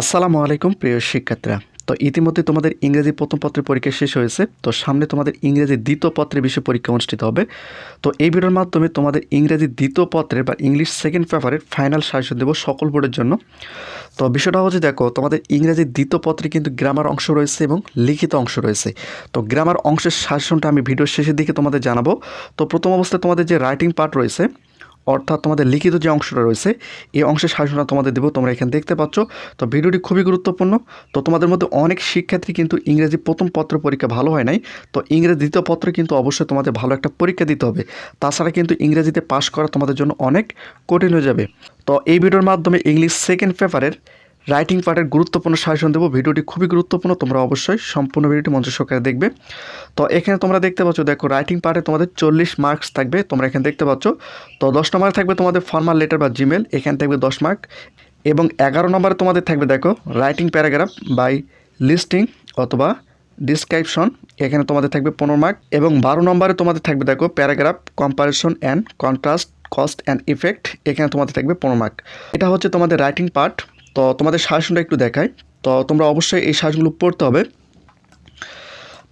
আসসালামু আলাইকুম, প্রিয় শিক্ষার্থীরা। তো ইতিমধ্যে তোমাদের ইংরেজি প্রথম পত্রের পরীক্ষা শেষ হয়েছে। তো সামনে তোমাদের ইংরেজি দ্বিতীয় পত্রের বিষয়ে পরীক্ষা অনুষ্ঠিত হবে। তো এই ভিডিওর মাধ্যমে তোমাদের ইংরেজি দ্বিতীয় পত্রের বা ইংলিশ সেকেন্ড পেপারের ফাইনাল সাজেশন দেবো সকল বোর্ডের জন্য। তো বিষয়টা হচ্ছে, দেখো, তোমাদের ইংরেজি দ্বিতীয় পত্রে কিন্তু গ্রামার অংশ রয়েছে এবং লিখিত অংশ রয়েছে। তো গ্রামার অংশের সাজেশনটা আমি ভিডিওর শেষের দিকে তোমাদের জানাব। তো প্রথম অবস্থায় তোমাদের যে রাইটিং পার্ট রয়েছে অর্থাৎ তোমাদের লিখিত যে অংশটা রয়েছে, এই অংশের শাসনা তোমাদের দেবো, তোমরা এখানে দেখতে পাচ্ছ। তো ভিডিওটি খুবই গুরুত্বপূর্ণ। তো তোমাদের মধ্যে অনেক শিক্ষার্থী কিন্তু ইংরেজি প্রথম পত্র পরীক্ষা ভালো হয় নাই। তো ইংরেজি দ্বিতীয় পত্র কিন্তু অবশ্যই তোমাদের ভালো একটা পরীক্ষা দিতে হবে। তাছাড়া কিন্তু ইংরেজিতে পাশ করা তোমাদের জন্য অনেক কঠিন হয়ে যাবে। তো এই ভিডিওর মাধ্যমে ইংলিশ সেকেন্ড পেপারের রাইটিং পার্টের গুরুত্বপূর্ণ সাজেশন দেবো। ভিডিওটি খুবই গুরুত্বপূর্ণ, তোমরা অবশ্যই সম্পূর্ণ ভিডিওটি মঞ্চ সহকারে দেখবে। তো এখানে তোমরা দেখতে পাচ্ছ, দেখো, রাইটিং পার্টে তোমাদের চল্লিশ মার্কস থাকবে, তোমরা এখানে দেখতে পাচ্ছ। তো দশ নম্বরে থাকবে তোমাদের ফর্মাল লেটার বা জিমেল এখানে থাকবে দশ মার্ক। এবং এগারো নম্বরে তোমাদের থাকবে, দেখো, রাইটিং প্যারাগ্রাফ বাই লিস্টিং অথবা ডিসক্রিপশন, এখানে তোমাদের থাকবে পনেরো মার্ক। এবং বারো নম্বরে তোমাদের থাকবে, দেখো, paragraph comparison and contrast, cause and effect, এখানে তোমাদের থাকবে পনেরো মার্ক। এটা হচ্ছে তোমাদের রাইটিং পার্ট। তো তোমাদের সাজেশনটা একটু দেখাই। তো তোমরা অবশ্যই এই সাজগুলো পড়তে হবে।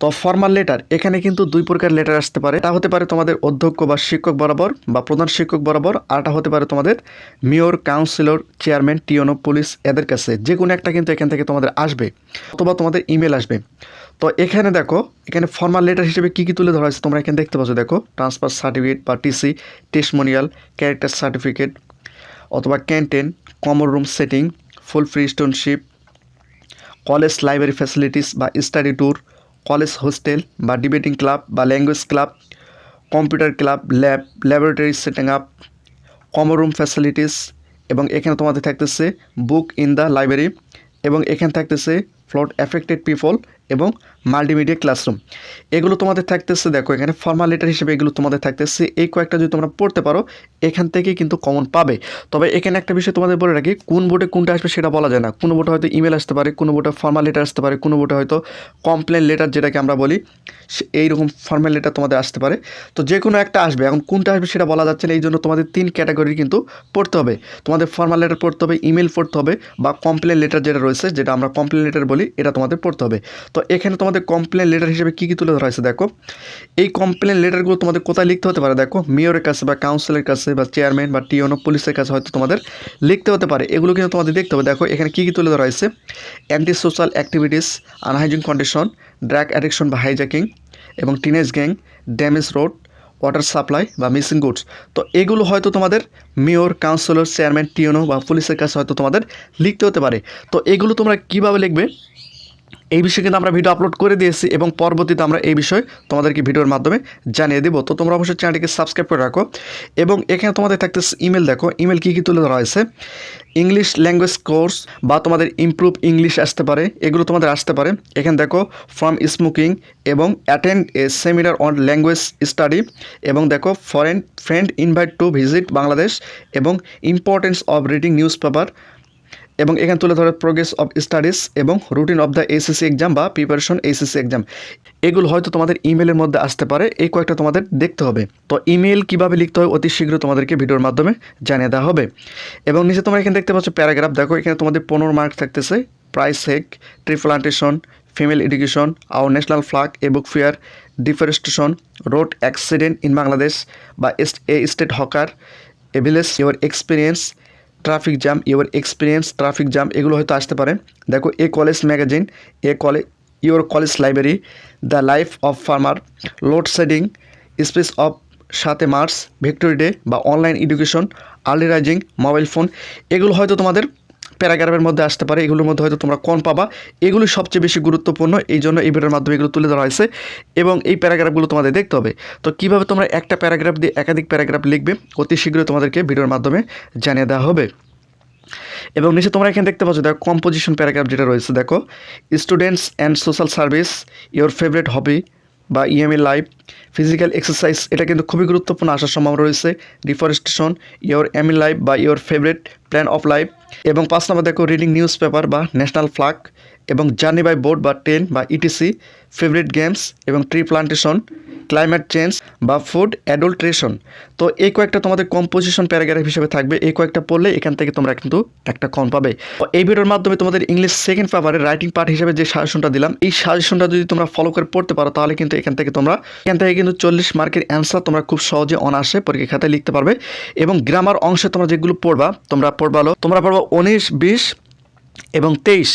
তো ফর্মাল লেটার এখানে কিন্তু দুই প্রকার লেটার আসতে পারে। তা হতে পারে তোমাদের অধ্যক্ষ বা শিক্ষক বরাবর বা প্রধান শিক্ষক বরাবর আরটা হতে পারে তোমাদের মেয়র কাউন্সিলর চেয়ারম্যান টিওনো পুলিশ এদের কাছে। যে কোনো একটা কিন্তু এখান থেকে তোমাদের আসবে, অথবা তোমাদের ইমেল আসবে। তো এখানে দেখো, এখানে ফর্মাল লেটার হিসেবে কী কী তুলে ধরা হয়েছে তোমরা এখানে দেখতে পাচ্ছ। দেখো ট্রান্সফার সার্টিফিকেট বা T C testimonial character certificate অথবা canteen common room setting full free studentship college library facilities বা স্টাডি ট্যুর, কলেজ হোস্টেল বা ডিবেটিং ক্লাব বা language club, computer club, lab, laboratory setting up, common room facilities এবং এখানে তোমাদের থাকতেছে book in the library এবং এখানে থাকতেছে ফ্লট এফেক্টেড পিপল এবং মাল্টিমিডিয়া ক্লাসরুম এগুলো তোমাদের থাকতেছে, দেখো, এখানে ফর্মাল লেটার হিসেবে এগুলো তোমাদের থাকতেছে। এই কয়েকটা যদি তোমরা পড়তে পারো, এখান থেকে কিন্তু কমন পাবে। তবে এখানে একটা বিষয় তোমাদের বলে রাখি, কোন বোর্ডে কোনটা আসবে সেটা বলা যায় না। কোনো বোর্ডে হয়তো ইমেল আসতে পারে, কোনো বোর্ডে ফর্মাল লেটার আসতে পারে, কোনো বোর্ডে হয়তো কমপ্লেন লেটার যেটাকে আমরা বলি, সে- এইরকম ফর্মাল লেটার তোমাদের আসতে পারে। তো যে কোনো একটা আসবে, এখন কোনটা আসবে সেটা বলা যাচ্ছে না, এই জন্য তোমাদের তিন ক্যাটাগরি কিন্তু পড়তে হবে। তোমাদের ফর্মাল লেটার পড়তে হবে ইমেল পড়তে হবে, বা কমপ্লেন লেটার যেটা রয়েছে, যেটা আমরা কমপ্লেন লেটার বলি, এটা তোমাদের পড়তে হবে। তো এখানে তোমাদের কমপ্লেন লেটার হিসেবে কী কী তুলে ধরা হয়েছে দেখো? এই কমপ্লেন লেটারগুলো তোমাদের কোথায় লিখতে হতে পারে দেখো? মেয়রের কাছে বা কাউন্সিলের কাছে বা চেয়ারম্যান বা টিওনো পুলিশের কাছে হয়তো তোমাদের লিখতে হতে পারে। এগুলো কিন্তু তোমাদের দেখতে হবে। দেখো, এখানে কী কী তুলে ধরা হয়েছে? Anti social activities unhygienic condition drug addiction বা হাইজ্যাকিং এবং teenage gang damage road water supply বা মিসিং গুডস তো এগুলো হয়তো তোমাদের মেয়র কাউন্সিলর চেয়ারম্যান টিওনো বা পুলিশের কাছে হয়তো তোমাদের লিখতে হতে পারে। তো এগুলো তোমরা কীভাবে লিখবে? এই বিষয়ে কিন্তু আমরা ভিডিও আপলোড করে দিয়েছি এবং পরবর্তীতে আমরা এই বিষয়ে তোমাদেরকে ভিডিওর মাধ্যমে জানিয়ে দেবো। তো তোমরা অবশ্যই চ্যানেলটিকে সাবস্ক্রাইব করে রাখো এবং এখানে তোমাদের থাকতে ইমেল দেখো। ইমেল কী কী তুলে ধরা হয়েছে? ইংলিশ ল্যাঙ্গুয়েজ কোর্স বা তোমাদের ইমপ্রুভ ইংলিশ আসতে পারে, এগুলো তোমাদের আসতে পারে। এখানে দেখো ফ্রম স্মোকিং এবং attend a seminar on language study এবং দেখো foreign friend invite to visit Bangladesh এবং importance of reading newspaper এবং এখানে তুলে ধরে প্রোগ্রেস অফ স্টাডিজ এবং routine of the S S C exam বা preparation S S C exam এগুলো হয়তো তোমাদের ইমেলের মধ্যে আসতে পারে, এই কয়েকটা তোমাদের দেখতে হবে। তো ইমেল কীভাবে লিখতে হয় অতি শীঘ্র তোমাদেরকে ভিডিওর মাধ্যমে জানিয়ে দেওয়া হবে। এবং নিচে তোমরা এখানে দেখতে পাচ্ছ প্যারাগ্রাফ দেখো এখানে তোমাদের পনেরো মার্ক থাকতেছে। Price hike tree plantation female education our national flag a book fair deforestation road accident in Bangladesh বা a street hawker a village your experience traffic jam your experience, traffic jam, এগুলো হয়তো আসতে পারে। দেখো, a college magazine, a college your college library, the life of farmer load shedding speech of সাতে March victory day বা online education, early rising, mobile phone, এগুলো হয়তো তোমাদের প্যারাগ্রাফের মধ্যে আসতে পারে, এগুলোর মধ্যে হয়তো তোমরা কোন পাবা। এগুলো সবচেয়ে বেশি গুরুত্বপূর্ণ, এই জন্য এই ভিডিওর মাধ্যমে এগুলো তুলে ধরা হয়েছে। এবং এই প্যারাগ্রাফগুলো তোমাদের দেখতে হবে। তো কীভাবে তোমরা একটা প্যারাগ্রাফ দিয়ে একাধিক প্যারাগ্রাফ লিখবে, অতি শীঘ্রই তোমাদেরকে ভিডিওর মাধ্যমে জানিয়ে দেওয়া হবে। এবং নিচে তোমরা এখানে দেখতে পাচ্ছ, দেখো কম্পোজিশন প্যারাগ্রাফ যেটা রয়েছে, দেখো। Students and social service your favourite hobby বা ইএমএ লাইভ ফিজিক্যাল এক্সারসাইজ এটা কিন্তু খুবই গুরুত্বপূর্ণ আসার সম্ভাবনা রয়েছে। ডিফরেস্টেশন ইয়োর এমএ লাইভ বা your favourite plan of life এবং পাঁচ নম্বর দেখো রিডিং নিউজ পেপার বা ন্যাশনাল ফ্লাগ এবং জার্নি বাই বোর্ড বা ট্রেন বা E T C favourite games এবং ট্রি প্লান্টেশন ক্লাইমেট চেঞ্জ বা ফুড অ্যাডল্ট্রেশন তো এই কয়েকটা তোমাদের কম্পোজিশন প্যারাগ্রাফ হিসেবে থাকবে। এই কয়েকটা পড়লে এখান থেকে তোমরা কিন্তু একটা কম পাবে। এই ভিডিওর মাধ্যমে তোমাদের ইংলিশ সেকেন্ড পেপারের রাইটিং পার্ট হিসেবে যে সাজেশনটা দিলাম, এই সাজেশনটা যদি তোমরা ফলো করে পড়তে পারো, তাহলে কিন্তু এখান থেকে তোমরা, এখান থেকে কিন্তু চল্লিশ মার্কের অ্যান্সার তোমরা খুব সহজে অনায়াসে পরীক্ষা খাতায় লিখতে পারবে। এবং গ্রামার অংশে তোমরা যেগুলো পড়বা, তোমরা পড়বালো তোমরা পড়বা উনিশ, বিশ এবং তেইশ।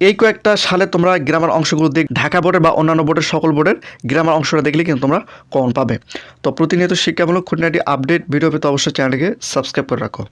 এই কয়েকটা সালে তোমরা গ্রামার অংশগুলো দেখ ঢাকা বোর্ডের বা অন্যান্য বোর্ডের সকল বোর্ডের গ্রামার অংশটা দেখলে কিন্তু তোমরা কমন পাবে। তো প্রতিনিয়ত শিক্ষামূলক খুঁটিনাটি আপডেট, ভিডিও পেতে অবশ্যই চ্যানেলকে সাবস্ক্রাইব করে রাখো।